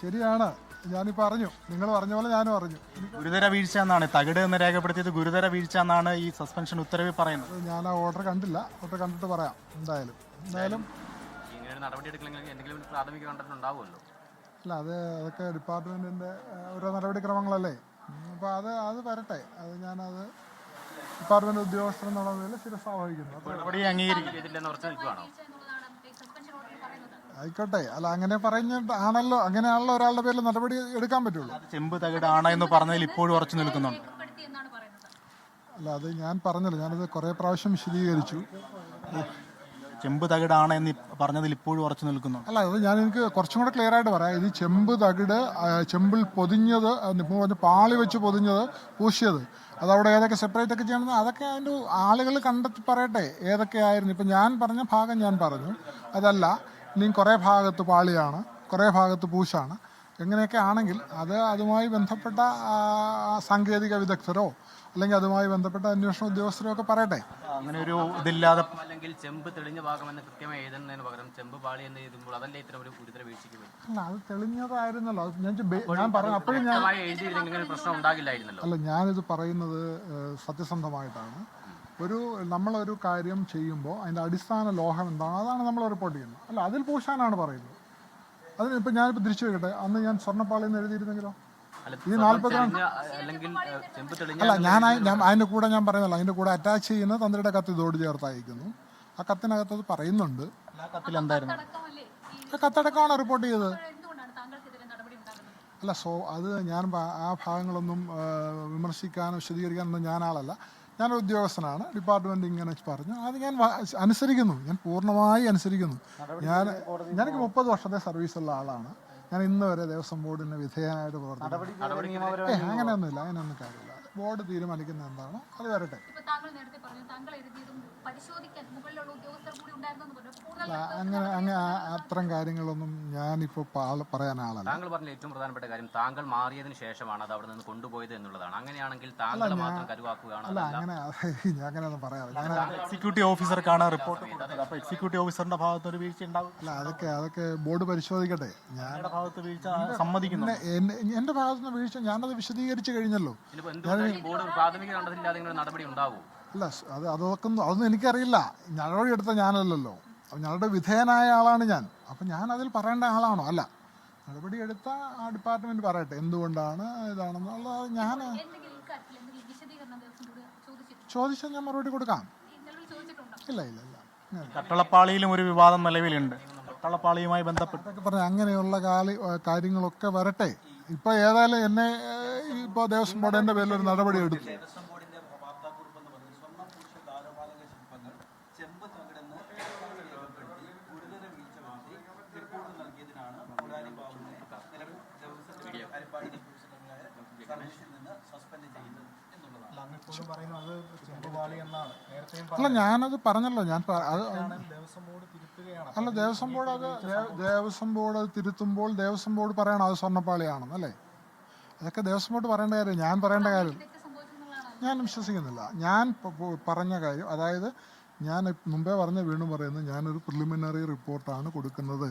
ശരിയാണ്. ഞാൻ പറഞ്ഞു. നിങ്ങൾ പറഞ്ഞ പോലെ ഞാനും അറിഞ്ഞു. ഗുരുതര വീഴ്ച എന്നാണ് തകിട് എന്ന് രേഖപ്പെടുത്തിയത് ഗുരുതര വീഴ്ച എന്നാണ് ഈ സസ്പെൻഷൻ ഉത്തരവിൽ പറയുന്നത്. ഞാൻ ആ ഓർഡർ കണ്ടില്ല. ഓർഡർ കണ്ടിട്ട് പറയാം. എന്തായാലും. എന്തായാലും അല്ല അത് അതൊക്കെ ഡിപ്പാർട്ട്മെന്റിന്റെ ഓരോ നടപടിക്രമങ്ങളല്ലേ? അപ്പോൾ അത് അത് വരട്ടെ. അത് ഞാനത് ഡിപ്പാർട്ട്മെന്റ് ഉദ്യോഗസ്ഥർ എന്നുള്ള നിലയിൽ അപ്പോൾ നടപടി അംഗീകരിക്കും ചെയ്തില്ലെന്ന് ഉറച്ചു നിൽക്കുവാണോ? ആയിക്കോട്ടെ. അല്ല അങ്ങനെ പറഞ്ഞിട്ട് ആണല്ലോ അങ്ങനെയാണല്ലോ ഒരാളുടെ പേരിൽ നടപടി എടുക്കാൻ പറ്റുള്ളൂ. ചെമ്പ് തകിടാണ് എന്ന് പറഞ്ഞതിൽ ഇപ്പോഴും ഉറച്ചു നിൽക്കുന്നുണ്ട്. അല്ല അത് ഞാൻ പറഞ്ഞല്ലോ. ഞാനത് കുറേ പ്രാവശ്യം വിശദീകരിച്ചു. ചെമ്പ് തകിടാണ് എന്ന് പറഞ്ഞതിൽ ഇപ്പോഴും ഉറച്ചു നിൽക്കുന്നു അല്ല അത് ഞാൻ എനിക്ക് കുറച്ചും കൂടെ ക്ലിയർ ആയിട്ട് പറയാം. ഇത് ചെമ്പ് തകിട് ചെമ്പിൽ പൊതിഞ്ഞത് ഇപ്പോൾ പറഞ്ഞ പാളി വെച്ച് പൊതിഞ്ഞത് പൂശിയത്. അതവിടെ ഏതൊക്കെ സെപ്പറേറ്റ് ഒക്കെ ചെയ്യണമെന്ന് അതൊക്കെ അതിന്റെ ആളുകൾ കണ്ടെത്തി പറയട്ടെ. ഏതൊക്കെയായിരുന്നു ഇപ്പം ഞാൻ പറഞ്ഞ ഭാഗം ഞാൻ പറഞ്ഞു. അതല്ല ഇനി കുറേ ഭാഗത്ത് പാളിയാണ് കുറേ ഭാഗത്ത് പൂശാണ്. എങ്ങനെയൊക്കെ ആണെങ്കിൽ അത് അതുമായി ബന്ധപ്പെട്ട സാങ്കേതിക വിദഗ്ധരോ അല്ലെങ്കിൽ അതുമായി ബന്ധപ്പെട്ട അന്വേഷണ ഉദ്യോഗസ്ഥരോ ഒക്കെ പറയട്ടെ. അങ്ങനെ ഒരു ഇതില്ലാതെ അല്ലെങ്കിൽ ചെമ്പ് തെളിഞ്ഞ ഭാഗമെന്ന് കൃത്യമായി എഴുതുന്നതിന് പകരം ചെമ്പ് പാളി എന്ന് എഴുതുമ്പോൾ അതല്ലേ ഇത്തരം ഒരു ഗുരുതര വീഴ്ചയ്ക്ക് അല്ല അത് തെളിഞ്ഞതായിരുന്നല്ലോ. ഞാൻ പറഞ്ഞു അപ്പോഴും ഞാൻ പ്രശ്നം ഉണ്ടാകില്ലായിരുന്നല്ലോ. അല്ല ഞാനിത് പറയുന്നത് സത്യസന്ധമായിട്ടാണ്. ഒരു നമ്മളൊരു കാര്യം ചെയ്യുമ്പോൾ അതിന്റെ അടിസ്ഥാന ലോഹം എന്താണ് അതാണ് നമ്മൾ റിപ്പോർട്ട് ചെയ്യുന്നത്. അല്ല അതിൽ പൂശാനാണ് പറയുന്നത്. അതിന് ഇപ്പം ഞാനിപ്പോൾ തിരിച്ചു വെക്കട്ടെ അന്ന് ഞാൻ സ്വർണപ്പാളി എന്ന് എഴുതിയിരുന്നെങ്കിലോ? ഇത് ഈ നാൽപ്പത്തി തെളിഞ്ഞ അല്ല ഞാൻ അതിന്റെ കൂടെ ഞാൻ പറയുന്നില്ല അതിന്റെ കൂടെ അറ്റാച്ച് ചെയ്യുന്ന തന്ത്രിയുടെ കത്ത് ഇതോട് ചേർത്ത് അയക്കുന്നു ആ കത്തിനകത്ത് അത് പറയുന്നുണ്ട്. കത്തടക്കമാണ് റിപ്പോർട്ട് ചെയ്തത്. അല്ല സോ അത് ഞാൻ ആ ഭാഗങ്ങളൊന്നും വിമർശിക്കാനും വിമർശിക്കാനോ വിശദീകരിക്കാനൊന്നും ഞാൻ ആളല്ല. ഞാനൊരു ഉദ്യോഗസ്ഥനാണ്. ഡിപ്പാർട്ട്മെന്റ് ഇങ്ങനെ പറഞ്ഞു. അത് ഞാൻ അനുസരിക്കുന്നു. ഞാൻ പൂർണമായി അനുസരിക്കുന്നു. ഞാൻ ഞാനൊക്കെ മുപ്പത് വർഷത്തെ സർവീസുള്ള ആളാണ്. ഞാൻ ഇന്ന് വരെ ദേവസ്വം ബോർഡിന് വിധേയനായിട്ട് പ്രവർത്തിക്കുന്നു. അങ്ങനെയൊന്നുമില്ല. അങ്ങനെയൊന്നും കാര്യമില്ല. ബോർഡ് തീരുമാനിക്കുന്ന എന്താണ്? അത് വരട്ടെ. ഇപ്പൊ താങ്കൾ നേരത്തെ പറഞ്ഞു താങ്കൾ എഴുതിയതും പരിശോധിക്കാൻ മുകളിലുള്ള ഉദ്യോഗസ്ഥർ കൂടി ഉണ്ടായിരുന്നു എന്ന് പറഞ്ഞു അങ്ങനെ അങ്ങനെ അത്തരം കാര്യങ്ങളൊന്നും ഞാനിപ്പോൾ പറയാൻ ആളല്ല. താങ്കൾ പറഞ്ഞ ഏറ്റവും പ്രധാനപ്പെട്ട കാര്യം താങ്കൾ മാറിയതിനു ശേഷമാണ് അത് അവിടെ നിന്ന് കൊണ്ടുപോയത് എന്നുള്ളതാണ്. അങ്ങനെയാണെങ്കിൽ താങ്കൾ മാത്രം കരുവാക്കുകയാണ് അല്ല അങ്ങനെ ഞാൻ അങ്ങനെയൊന്നും പറയാറില്ല. ഞാൻ എക്സിക്യൂട്ടീവ് ഓഫീസർക്കാണ് റിപ്പോർട്ട് കൊടുത്തത്. അപ്പോൾ എക്സിക്യൂട്ടീവ് ഓഫീസറിന്റെ ഭാഗത്ത് ഒരു വീഴ്ച ഉണ്ടാവും. അല്ല അതൊക്കെ അതൊക്കെ ബോർഡ് പരിശോധിക്കട്ടെ. ഞാൻ ഭാഗത്ത് വീഴ്ച സമ്മതിക്കുന്നു എന്റെ എന്റെ ഭാഗത്തുനിന്ന് വീഴ്ച ഞാനത് വിശദീകരിച്ചു കഴിഞ്ഞല്ലോ. എന്തുകൊണ്ടാണ് ബോർഡ് ഒരു പ്രാഥമിക കണ്ടതില്ലാതെ ഇങ്ങനെ നടപടി ഉണ്ടാവൂ? അല്ല അത് അതൊക്കെ അതൊന്നും എനിക്കറിയില്ല. നടപടി എടുത്ത ഞാനല്ലല്ലോ. അപ്പം ഞങ്ങളുടെ വിധേയനായ ആളാണ് ഞാൻ. അപ്പം ഞാൻ അതിൽ പറയേണ്ട ആളാണോ? അല്ല. നടപടി എടുത്ത ആ ഡിപ്പാർട്ട്മെന്റ് പറയട്ടെ. എന്തുകൊണ്ടാണ് ഇതാണെന്നുള്ളത് ഞാൻ ചോദിച്ചാൽ ഞാൻ മറുപടി കൊടുക്കാം. ഇല്ല ഇല്ല ഇല്ല. കട്ടളപ്പാളിയിലും ഒരു വിവാദം നിലവിലുണ്ട്. കട്ടളപ്പാളിയുമായി ബന്ധപ്പെട്ട് പറഞ്ഞ അങ്ങനെയുള്ള കാലി കാര്യങ്ങളൊക്കെ വരട്ടെ. ഇപ്പൊ ഏതായാലും എന്നെ ഇപ്പോൾ ദേവസ്വം ബോർഡ് എന്റെ പേരിൽ ഒരു നടപടി എടുത്തു അല്ല ഞാനത് പറഞ്ഞല്ലോ ഞാൻ അത് അല്ല ദേവസ്വം ബോർഡ് അത് ദേവസ്വം ബോർഡ് അത് തിരുത്തുമ്പോൾ ദേവസ്വം ബോർഡ് പറയണം അത് സ്വർണപ്പാളിയാണെന്ന് അല്ലേ? അതൊക്കെ ദേവസ്വം ബോർഡ് പറയേണ്ട കാര്യം ഞാൻ പറയേണ്ട കാര്യം. ഞാൻ വിശ്വസിക്കുന്നില്ല. ഞാൻ പറഞ്ഞ കാര്യം അതായത് ഞാൻ മുമ്പേ പറഞ്ഞ വീണ്ടും പറയുന്നത് ഞാനൊരു പ്രിലിമിനറി റിപ്പോർട്ടാണ് കൊടുക്കുന്നത്.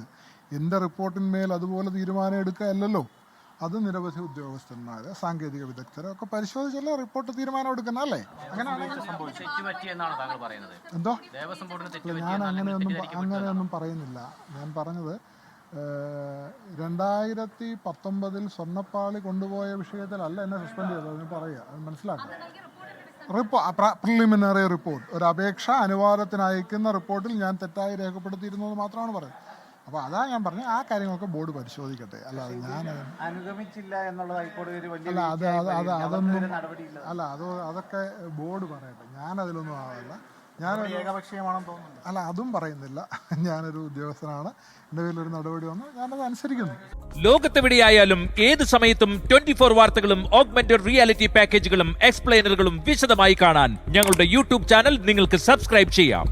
എന്റെ റിപ്പോർട്ടിന്മേൽ അതുപോലെ തീരുമാനം എടുക്കുകയല്ലല്ലോ. അത് നിരവധി ഉദ്യോഗസ്ഥന്മാർ സാങ്കേതിക വിദഗ്ധരെ ഒക്കെ പരിശോധിച്ചല്ലേ റിപ്പോർട്ട് തീരുമാനം എടുക്കുന്ന അല്ലേ? അങ്ങനെയാണെങ്കിൽ തെറ്റ് എന്നാണ് താങ്കൾ പറയുന്നത്? എന്തോ? ദേവസ്വം ബോർഡിന് തെറ്റ് ഞാൻ അങ്ങനെയൊന്നും അങ്ങനെയൊന്നും പറയുന്നില്ല. ഞാൻ പറഞ്ഞത് രണ്ടായിരത്തി പത്തൊമ്പതിൽ സ്വർണപ്പാളി കൊണ്ടുപോയ വിഷയത്തിലല്ല എന്നെ സസ്പെൻഡ് ചെയ്തത്. അതിന് പറയുക. അത് മനസ്സിലാക്കുക റിപ്പോ പ്രിലിമിനറി റിപ്പോർട്ട് ഒരു അപേക്ഷ അനുവാദത്തിന് അയക്കുന്ന റിപ്പോർട്ടിൽ ഞാൻ തെറ്റായി രേഖപ്പെടുത്തിയിരുന്നു എന്ന് മാത്രമാണ് പറയുന്നത്. അപ്പോൾ അതാ ഞാൻ പറഞ്ഞു ആ കാര്യങ്ങളൊക്കെ ബോർഡ് പരിശോധിക്കട്ടെ. അല്ലാതെ ഞാൻ അനുഗമിച്ചില്ല എന്നുള്ളത് ഹൈക്കോടതി വലിയ അല്ല അത് അത് അതൊന്നും അല്ല അത് അതൊക്കെ ബോർഡ് പറയട്ടെ. ഞാനതിലൊന്നും ആവില്ല ഞാൻ ഏകപക്ഷീയമാണെന്ന് തോന്നുന്നു അല്ല അതും പറയുന്നില്ല. ഞാനൊരു ഉദ്യോഗസ്ഥനാണ്. എന്റെ പേരിലൊരു നടപടി വന്നു. ഞാനത് അനുസരിക്കുന്നു. ലോകത്തെവിടെയായാലും ഏത് സമയത്തും ട്വന്റി ഫോർ വാർത്തകളും ഓഗ്മെന്റഡ് റിയാലിറ്റി പാക്കേജുകളും എക്സ്പ്ലെയിനറുകളും വിശദമായി കാണാൻ ഞങ്ങളുടെ യൂട്യൂബ് ചാനൽ നിങ്ങൾക്ക് സബ്സ്ക്രൈബ് ചെയ്യാം.